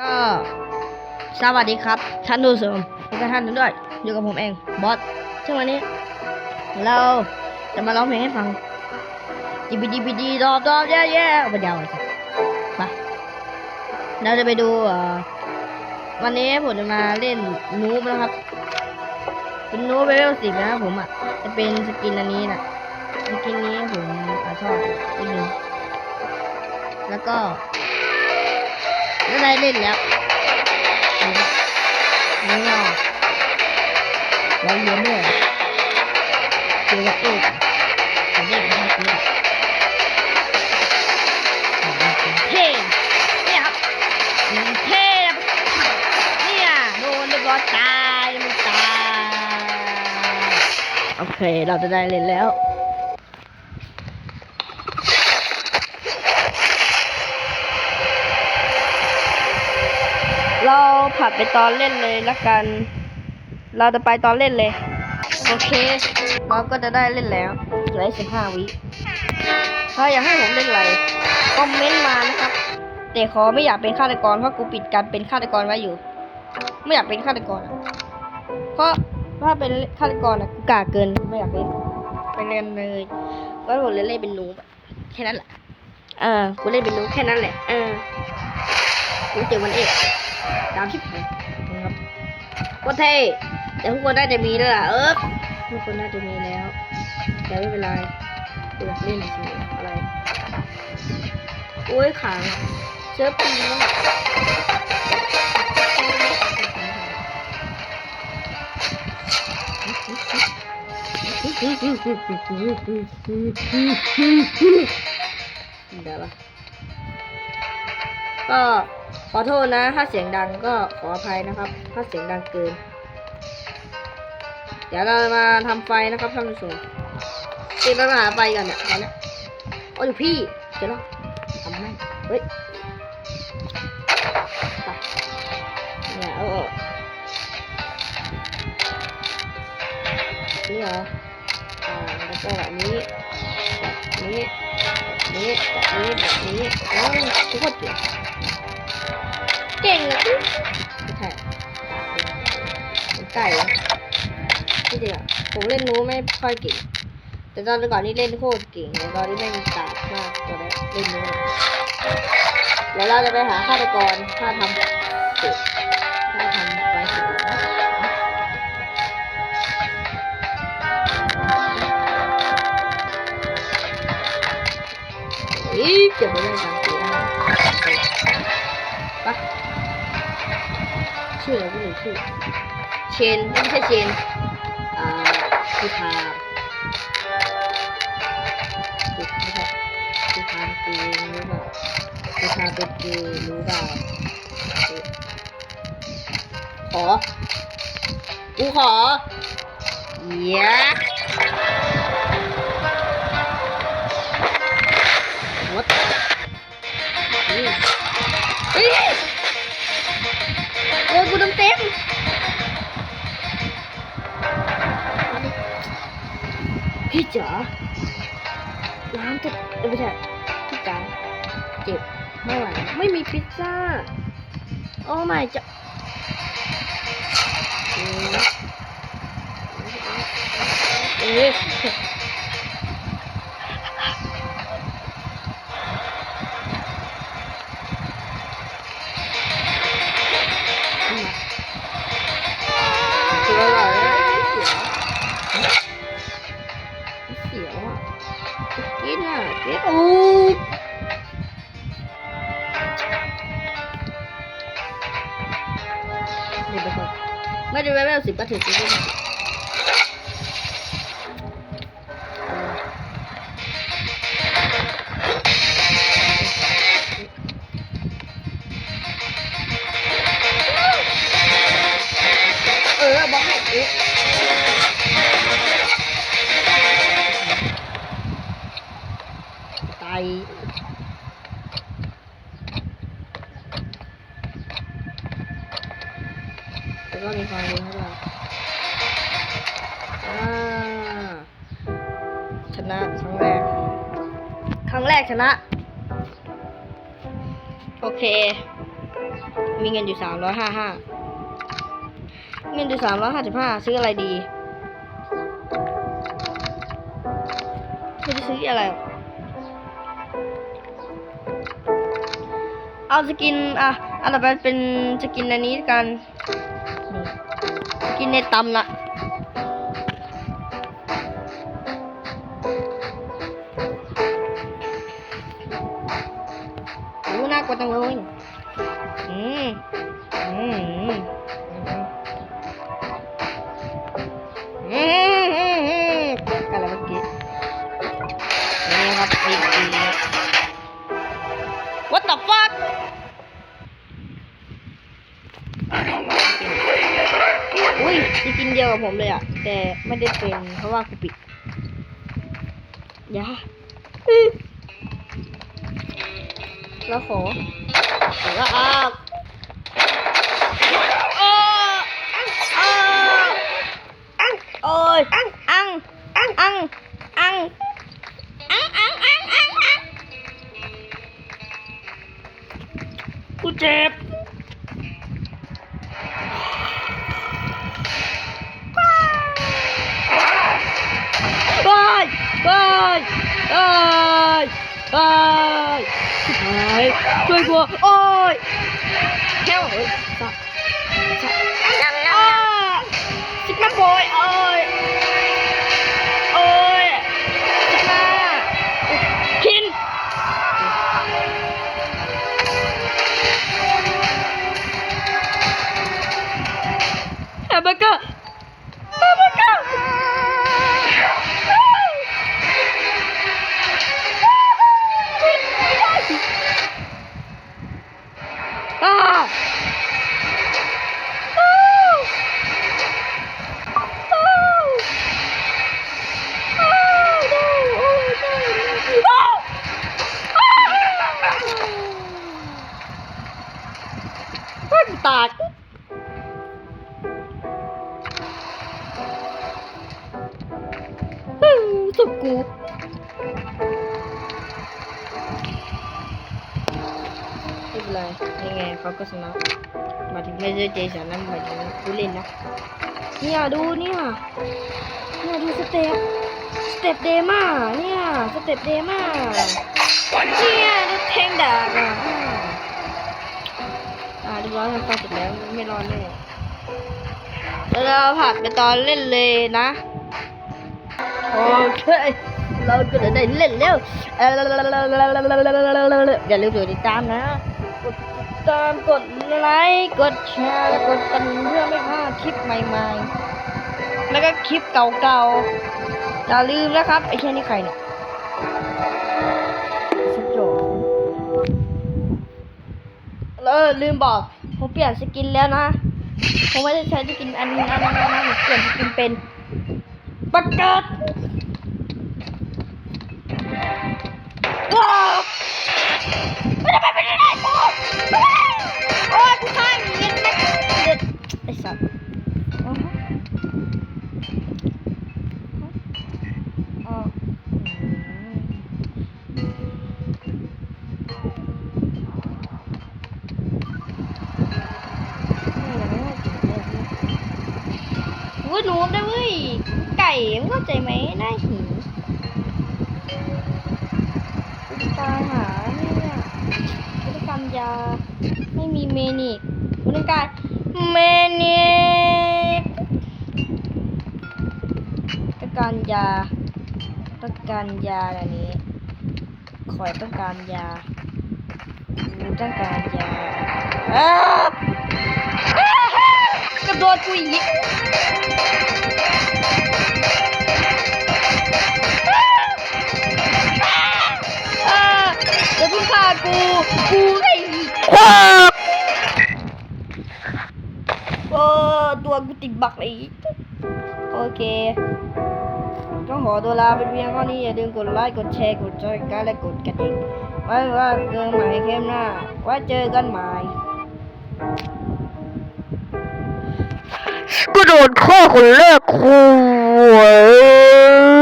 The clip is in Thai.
ก็สวัสดีครับ ท่านผู้ชมทุกท่านด้วย อยู่กับผมเอง บอสซึ่งวันนี้ เราจะมาร้องเพลงให้ฟังจีบีดีบีดีดอบดอบแย่แย่ไปยาวเลยไปเราจะไปดูเอ่อวันนี้ผมจะมาเล่นนูบนะครับ เป็นนูบเลเวลสิบนะครับผมอะ จะเป็นสกินอันนี้นะสกินนี้ผมชอบนิดนึงแล้วก็ ก็ได้เล่นแล้วนี่เนาะเราเรียนด้วยเจอกับเอกผมเด็กไม่ใช่เท่เนี่ยครับมันเท่เนี่ยโดนเรียบร้อยตายมันตาย โอเค เราจะได้เล่นแล้ว เราผัดไปตอนเล่นเลยละกัน เราจะไปตอนเล่นเลย โอเคเราก็จะได้เล่นแล้วเหลือสิบห้าวิถ้าอยากให้ผมเล่นอะไรคอมเมนต์มานะครับ แต่ขอไม่อยากเป็นฆาตกรเพราะกูปิดการเป็นฆาตกรไว้อยู่ ไม่อยากเป็นฆาตกรอะเพราะถ้าเป็นฆาตกรอะกูกล้าเกินไม่อยากเล่นไปเล่นเลยก็ผมเล่นเล่นเป็นหนูแบบแค่นั้นแหละเออกูเล่นเป็นหนูแค่นั้นแหละเออกูเจอมันเอก ตามที่ผมนะครับก็เท่แต่ทุกคนน่าจะมีด้วล่ะเออทุกคนน่าจะมีแล้ว แต่ไม่เป็นไรอยากเล่นเฉยๆอะไรโอ้ยขังเชื้อปีนแล้วเดี๋ยวปะก็ ขอโทษนะ ถ้าเสียงดังก็ขออภัยนะครับ ถ้าเสียงดังเกิน เดี๋ยวเรามาทำไฟนะครับท่านผู้ชมติดไปมาหาไฟกันเนี่ยตอนเนี้โอ้ยพี่เดี๋ยวเราทำให้เฮ้ยเนี่ยเอาออกนี่เหรออ่าแล้วก็แบบนี้แบบนี้แบบนี้แบบนี้แบบนี้โอ้ยทุกคนเก่งเก่ง ไม่ใช่เป็นไก่เหรอที่จริงอะผมเล่นนู้ไม่ค่อยเก่ง แต่ตอนก่อนนี่เล่นโคตรเก่งเลยตอนนี้ไม่มีกาดมากตัวนี้เล่นนู้แล้วเราจะไปหาฆาตกรถ้าทำเสร็จ คือเชนไม่ใช่เชนอ่าคือทามคือไม่ใช่คือทามคือรู้เปล่าคือทาเป็นคือรู้เปล่าขอกูขอเย้วัดเฮ้ยเฮ้ย ไม่ม่มีพิซซ่า โอ้ไม่จะเอ๊ะ วสิบก็ถือจริงเออ แรกชนะ โอเค มีเงินอยู่สามร้อยห้าห้าเงินอยู่สามร้อยห้าสิบห้าซื้ออะไรดีไม่ได้ซื้ออะไรเอาสกินอะอันต่อไปเป็นสกินอันนี้กันสกินในตำละากลัวจังเลยอืมอืมอืมอืมอืมอืมอะไรเมื่อกี้นี่ครับปีปี What the fuck อุ้ยจะกินเดียวกับผมเลยอะ แต่ไม่ได้เป็นเพราะว่ากูปิดอยา อื้อแล้วขอแล้วออกอ้ออ้อโอ้ยอังอังอังอังอังอังอังอังอังอังกูเจ็บไปไปไปไป Chơi đùa. Ôi. Theo. Dạ. Năm năm năm. Xích mắt. Ôi. Ôi. Xích ma. Hin. Abaka. เป็นไรยังไงเขาก็ชนะมาถึงไม่ใช่เจสันนะหมาถึงผู้เล่นนะเนี่ยดูเนี่ยเนี่ยดูสเต็ปสเต็ปเดม่าเนี่ยสเต็ปเดม่าเนี่ยดูแทงดาบอะอ่าอ่าเรียบร้อยทำตอเสร็จแล้วไม่รอดแน่แล้วเราผัดไปตอนเล่นเลยนะโอเคเราก็จะได้เล่นแล้วอย่าลืมกดติดตามนะ ตามกดไลค์กดแชร์และกดกระดิ่งเพื่อไม่พลาดคลิปใหม่ๆ แล้วก็คลิปเก่าๆอย่าลืมนะครับไอ้แค่นี้ใครเนี่ยสโจเออลืมบอกผมเปลี่ยนสกินแล้วนะผมไม่ได้ใช้สกินอันนี้อันนั้นอันนั้เปลี่ยนสกินเป็นประกาศ มึงเข้าใจไหมน่าหิวตายหาเนี่ยพฤติกรรมยา ไม่มีเมนิกพฤติกรรเมนิกต้องการยาต้องการยาอันนี้ขอยต้องการยากูต้องการยาอ้ากระโดดกูอีก เพิ่งฆ่ากูกูไอ้ควากโอ้ตัวกูติดบักเลยโอเค ต้องขอตัวลาไปเพียงเท่านี้อย่าลืมกดไลค์กดแชร์กดจอยกันและกดกระดิ่งไว้ว่าเจอใหม่เข้มหน้าไว้เจอกันใหม่ก็โดนข้อคนแรกคุย